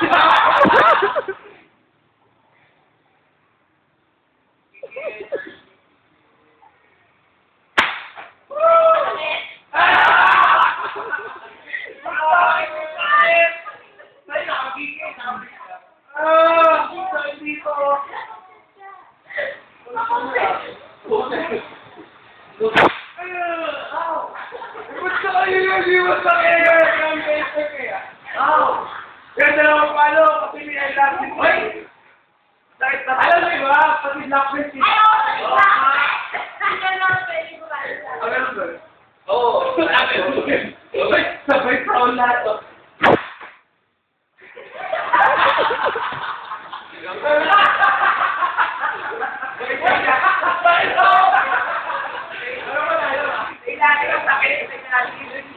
What's up, Andrew? What's up, Andrew? You. Na? Pati Ay, oo, diba? Hindi na pwede ko ba? Ang ganun ba? Oo. Sabay, sabay proud lahat. oh. Ilalim ang